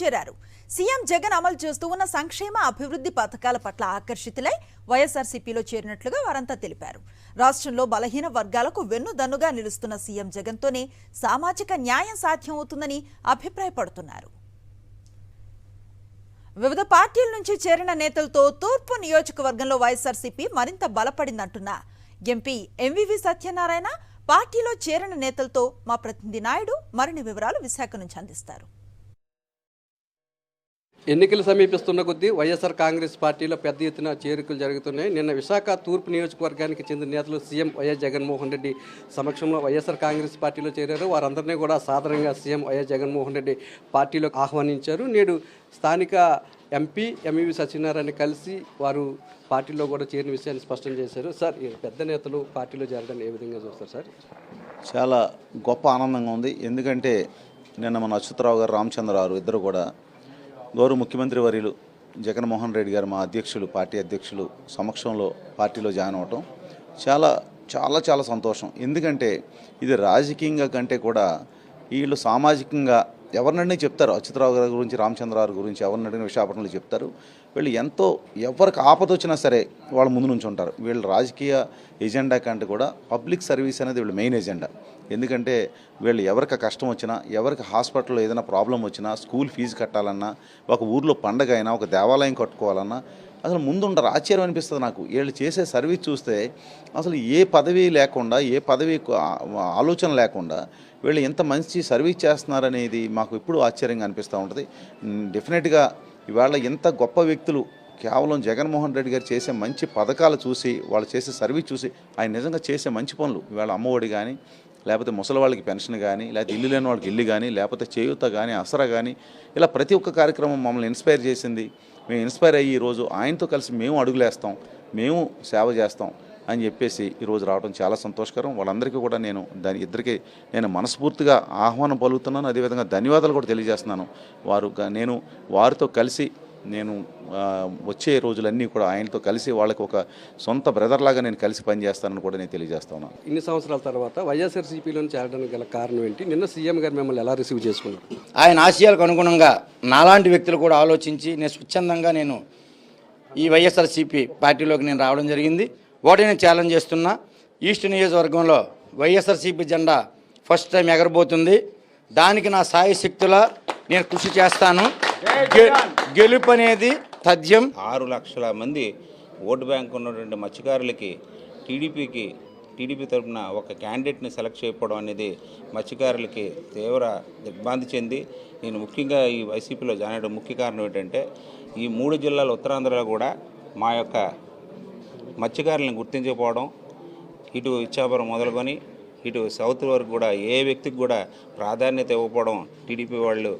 చేరారు. సీఎం జగన్ అమలు చేస్తూ ఉన్న సంక్షేమ అభివృద్ధి పథకాల పట్ల ఆకర్షితులై వైఎస్ఆర్సీపీలో చేరినట్లుగా వారంతా తెలిపారు. రాష్ట్రంలో బలహీన వర్గాలకు వెన్నుదన్నుగా నిలుస్తున్న సీఎం జగన్తోనే సామాజిక న్యాయం సాధ్యమవుతుందని అభిప్రాయపడుతున్నారు. వివిధ పార్టీల నుంచి చేరిన నేతలతో తూర్పు నియోజకవర్గంలో వైఎస్ఆర్సీపీ మరింత బలపడిందంటున్న ఎంపీ ఎంవివి సత్యనారాయణ పార్టీలో చేరిన నేతలతో మా ప్రతినిధి నాయుడు మరిన్ని వివరాలు విశాఖ నుంచి అందిస్తారు. ఎన్నికలు సమీపిస్తున్న కొద్దీ వైఎస్ఆర్ కాంగ్రెస్ పార్టీలో పెద్ద ఎత్తున చేరికలు జరుగుతున్నాయి. నిన్న విశాఖ తూర్పు నియోజకవర్గానికి చెందిన నేతలు సీఎం వైఎస్ జగన్మోహన్ రెడ్డి సమక్షంలో వైఎస్ఆర్ కాంగ్రెస్ పార్టీలో చేరారు. వారందరినీ కూడా సాధారణంగా సీఎం వైఎస్ జగన్మోహన్ రెడ్డి పార్టీలోకి ఆహ్వానించారు. నేడు స్థానిక ఎంపీ ఎంఈవి సత్యనారాయణ కలిసి వారు పార్టీలో కూడా చేరిన విషయాన్ని స్పష్టం చేశారు. సార్ పెద్ద నేతలు పార్టీలో చేరడాన్ని ఏ విధంగా చూస్తారు సార్? చాలా గొప్ప ఆనందంగా ఉంది. ఎందుకంటే నిన్న మన అచ్యుతరావు గారు రామచంద్రరావు ఇద్దరు కూడా గౌరవ ముఖ్యమంత్రి వర్యులు జగన్మోహన్ రెడ్డి గారు మా అధ్యక్షులు పార్టీ అధ్యక్షులు సమక్షంలో పార్టీలో జాయిన్ అవ్వటం చాలా చాలా చాలా సంతోషం. ఎందుకంటే ఇది రాజకీయంగా కంటే కూడా వీళ్ళు సామాజికంగా ఎవరినైనా చెప్తారు. అచ్యుతరావు గారి గురించి రామచంద్రరావు గురించి ఎవరిని అడిగిన విశాఖపట్నంలో చెప్తారు. వీళ్ళు ఎంతో ఎవరికి ఆపద వచ్చినా సరే వాళ్ళ ముందు నుంచి ఉంటారు. వీళ్ళ రాజకీయ ఎజెండా కంటే కూడా పబ్లిక్ సర్వీస్ అనేది వీళ్ళ మెయిన్ ఎజెండా. ఎందుకంటే వీళ్ళు ఎవరికి కష్టం వచ్చినా ఎవరికి హాస్పిటల్లో ఏదైనా ప్రాబ్లం వచ్చినా స్కూల్ ఫీజు కట్టాలన్నా ఒక ఊర్లో పండగ అయినా ఒక దేవాలయం కట్టుకోవాలన్నా అసలు ముందుండరు. ఆశ్చర్యం అనిపిస్తుంది నాకు. వీళ్ళు చేసే సర్వీస్ చూస్తే అసలు ఏ పదవి లేకుండా ఏ పదవి ఆలోచన లేకుండా వీళ్ళు ఎంత మంచి సర్వీస్ చేస్తున్నారనేది మాకు ఇప్పుడు ఆశ్చర్యంగా అనిపిస్తూ ఉంటుంది. డెఫినెట్గా ఇవాళ ఎంత గొప్ప వ్యక్తులు కేవలం జగన్మోహన్ రెడ్డి గారు చేసే మంచి పథకాలు చూసి వాళ్ళు చేసే సర్వీస్ చూసి ఆయన నిజంగా చేసే మంచి పనులు. ఇవాళ అమ్మఒడి కానీ లేకపోతే ముసలి వాళ్ళకి పెన్షన్ కానీ లేకపోతే ఇల్లు లేని వాళ్ళకి ఇల్లు కానీ లేకపోతే చేయూత కానీ అసరా కానీ ఇలా ప్రతి ఒక్క కార్యక్రమం మమ్మల్ని ఇన్స్పైర్ చేసింది. మేము ఇన్స్పైర్ అయ్యి ఈరోజు ఆయనతో కలిసి మేము అడుగులేస్తాం మేము సేవ చేస్తాం అని చెప్పేసి ఈరోజు రావడం చాలా సంతోషకరం. వాళ్ళందరికీ కూడా నేను దాని ఇద్దరికి నేను మనస్ఫూర్తిగా ఆహ్వానం పలుకుతున్నాను. అదేవిధంగా ధన్యవాదాలు కూడా తెలియజేస్తున్నాను. వారు నేను వారితో కలిసి నేను వచ్చే రోజులన్నీ కూడా ఆయనతో కలిసి వాళ్ళకి ఒక సొంత బ్రదర్ లాగా నేను కలిసి పనిచేస్తానని కూడా నేను తెలియజేస్తున్నాను ఇన్ని సంవత్సరాల తర్వాత వైఎస్ఆర్సీపీలో చేరడానికి గల కారణం ఏంటి? నిన్న సీఎం గారు మిమ్మల్ని ఎలా రిసీవ్ చేసుకున్నారు? ఆయన ఆశయాలకు అనుగుణంగా నాలాంటి వ్యక్తులు కూడా ఆలోచించి నేను స్వచ్ఛందంగా నేను ఈ వైఎస్ఆర్సీపీ పార్టీలోకి నేను రావడం జరిగింది. ఓటైనా ఛాలెంజ్ చేస్తున్నా ఈస్ట్ నియోజకవర్గంలో వైఎస్ఆర్సీపీ జెండా ఫస్ట్ టైం ఎగరబోతుంది. దానికి నా సాయి శక్తుల నేను కృషి చేస్తాను. గె- గెలుపు అనేది తథ్యం ఆరు లక్షల మంది ఓటు బ్యాంక్ ఉన్నటువంటి మత్స్యకారులకి టీడీపీకి టీడీపీ తరఫున ఒక క్యాండిడేట్ని సెలెక్ట్ చేయకపోవడం అనేది మత్స్యకారులకి తీవ్ర దిగ్భాంతి చెంది నేను ముఖ్యంగా ఈ వైసీపీలో జాయిన్ అవ్వడం ముఖ్య కారణం ఏంటంటే ఈ మూడు జిల్లాల ఉత్తరాంధ్రలో కూడా మా యొక్క మత్స్యకారులను గుర్తించకపోవడం ఇటు ఇచ్చాపురం మొదలుకొని ఇటు సౌత్ వరకు కూడా ఏ వ్యక్తికి కూడా ప్రాధాన్యత ఇవ్వకపోవడం టీడీపీ వాళ్ళు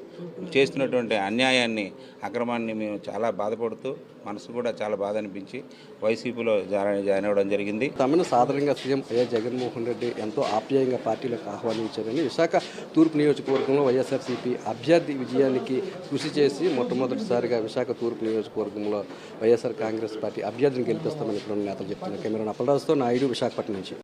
చేస్తున్నటువంటి అన్యాయాన్ని అక్రమాన్ని మేము చాలా బాధపడుతూ మనసు కూడా చాలా బాధ అనిపించి వైసీపీలో జాయిన్ జాయిన్ అవ్వడం జరిగింది. తమను సాధారణంగా సీఎం వైఎస్ జగన్మోహన్ రెడ్డి ఎంతో ఆప్యాయంగా పార్టీలోకి ఆహ్వానించారని విశాఖ తూర్పు నియోజకవర్గంలో వైఎస్ఆర్సీపీ అభ్యర్థి విజయానికి కృషి చేసి మొట్టమొదటిసారిగా విశాఖ తూర్పు నియోజకవర్గంలో వైఎస్ఆర్ కాంగ్రెస్ పార్టీ అభ్యర్థిని గెలిపిస్తామని ఇక్కడ నేతలు చెప్తున్నారు. కెమెరా అప్పలరాజుతో నాయుడు విశాఖపట్నం నుంచి.